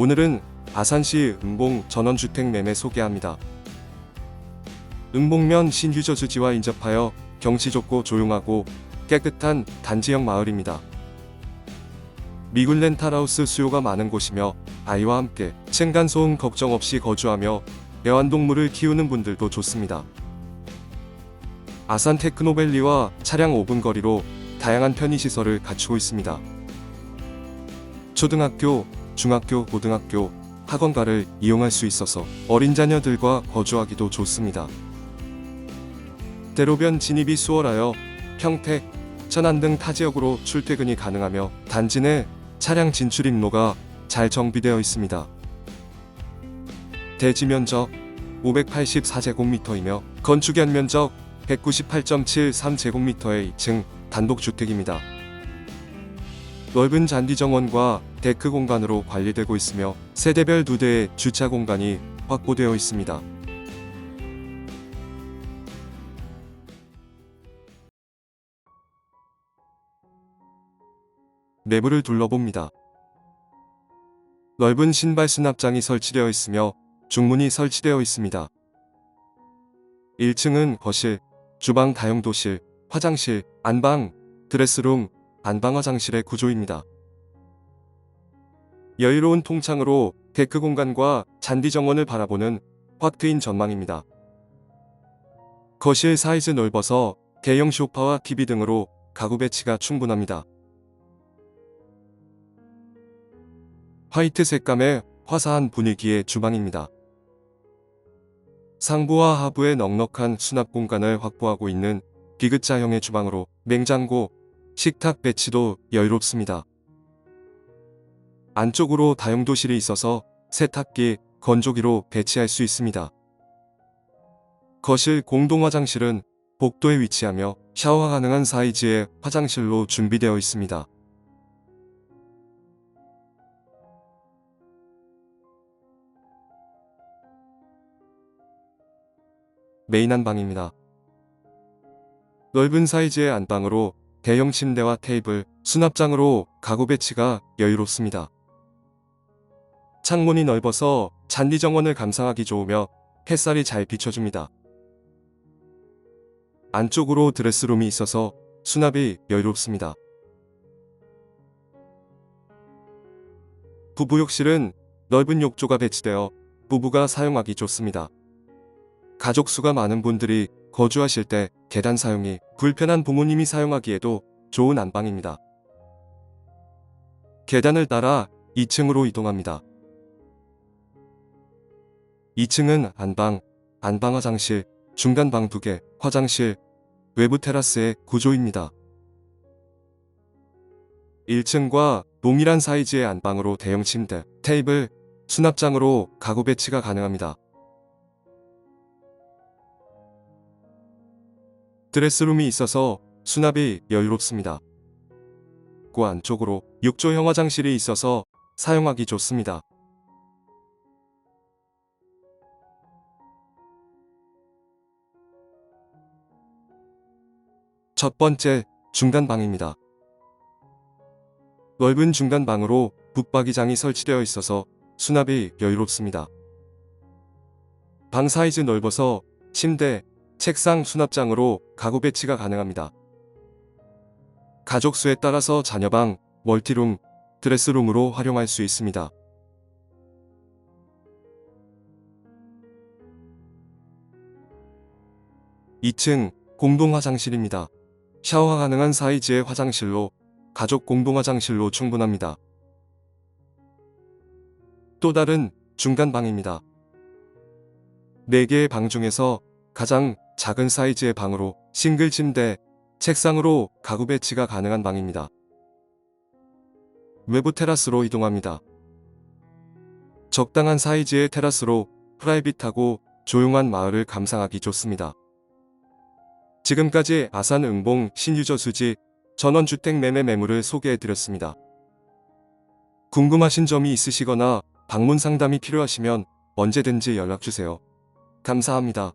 오늘은 아산시 은봉 전원주택 매매 소개합니다. 은봉면 신규저수지와 인접하여 경치 좋고 조용하고 깨끗한 단지형 마을입니다. 미군 렌탈하우스 수요가 많은 곳이며 아이와 함께 층간소음 걱정 없이 거주하며 애완동물을 키우는 분들도 좋습니다. 아산 테크노밸리와 차량 5분 거리로 다양한 편의시설을 갖추고 있습니다. 초등학교, 중학교, 고등학교, 학원가를 이용할 수 있어서 어린 자녀들과 거주하기도 좋습니다. 대로변 진입이 수월하여 평택, 천안 등 타 지역으로 출퇴근이 가능하며 단지 내 차량 진출 입로가 잘 정비되어 있습니다. 대지 면적 584제곱미터이며 건축 연 면적 198.73제곱미터의 2층 단독주택입니다. 넓은 잔디 정원과 데크 공간으로 관리되고 있으며 세대별 두 대의 주차 공간이 확보되어 있습니다. 내부를 둘러봅니다. 넓은 신발 수납장이 설치되어 있으며 중문이 설치되어 있습니다. 1층은 거실, 주방 다용도실, 화장실, 안방, 드레스룸, 안방 화장실의 구조입니다. 여유로운 통창으로 데크 공간과 잔디 정원을 바라보는 확 트인 전망입니다. 거실 사이즈 넓어서 대형 소파와 TV 등으로 가구 배치가 충분합니다. 화이트 색감의 화사한 분위기의 주방입니다. 상부와 하부에 넉넉한 수납 공간을 확보하고 있는 비긋자형의 주방으로 냉장고, 식탁 배치도 여유롭습니다. 안쪽으로 다용도실이 있어서 세탁기, 건조기로 배치할 수 있습니다. 거실 공동 화장실은 복도에 위치하며 샤워 가능한 사이즈의 화장실로 준비되어 있습니다. 메인 안방입니다. 넓은 사이즈의 안방으로 대형 침대와 테이블, 수납장으로 가구 배치가 여유롭습니다. 창문이 넓어서 잔디 정원을 감상하기 좋으며 햇살이 잘 비춰줍니다. 안쪽으로 드레스룸이 있어서 수납이 여유롭습니다. 부부 욕실은 넓은 욕조가 배치되어 부부가 사용하기 좋습니다. 가족 수가 많은 분들이 거주하실 때 계단 사용이 불편한 부모님이 사용하기에도 좋은 안방입니다. 계단을 따라 2층으로 이동합니다. 2층은 안방, 안방 화장실, 중간 방 2개, 화장실, 외부 테라스의 구조입니다. 1층과 동일한 사이즈의 안방으로 대형 침대, 테이블, 수납장으로 가구 배치가 가능합니다. 드레스룸이 있어서 수납이 여유롭습니다. 그 안쪽으로 욕조형 화장실이 있어서 사용하기 좋습니다. 첫 번째 중간 방입니다. 넓은 중간 방으로 붙박이장이 설치되어 있어서 수납이 여유롭습니다. 방 사이즈 넓어서 침대, 책상 수납장으로 가구 배치가 가능합니다. 가족 수에 따라서 자녀방, 멀티룸, 드레스룸으로 활용할 수 있습니다. (2층) 공동 화장실입니다. 샤워 가능한 사이즈의 화장실로 가족 공동 화장실로 충분합니다. 또 다른 중간 방입니다. 4개의 방 중에서 가장 작은 사이즈의 방으로 싱글 침대, 책상으로 가구 배치가 가능한 방입니다. 외부 테라스로 이동합니다. 적당한 사이즈의 테라스로 프라이빗하고 조용한 마을을 감상하기 좋습니다. 지금까지 아산 응봉 신유저 수지 전원주택 매매 매물을 소개해드렸습니다. 궁금하신 점이 있으시거나 방문 상담이 필요하시면 언제든지 연락주세요. 감사합니다.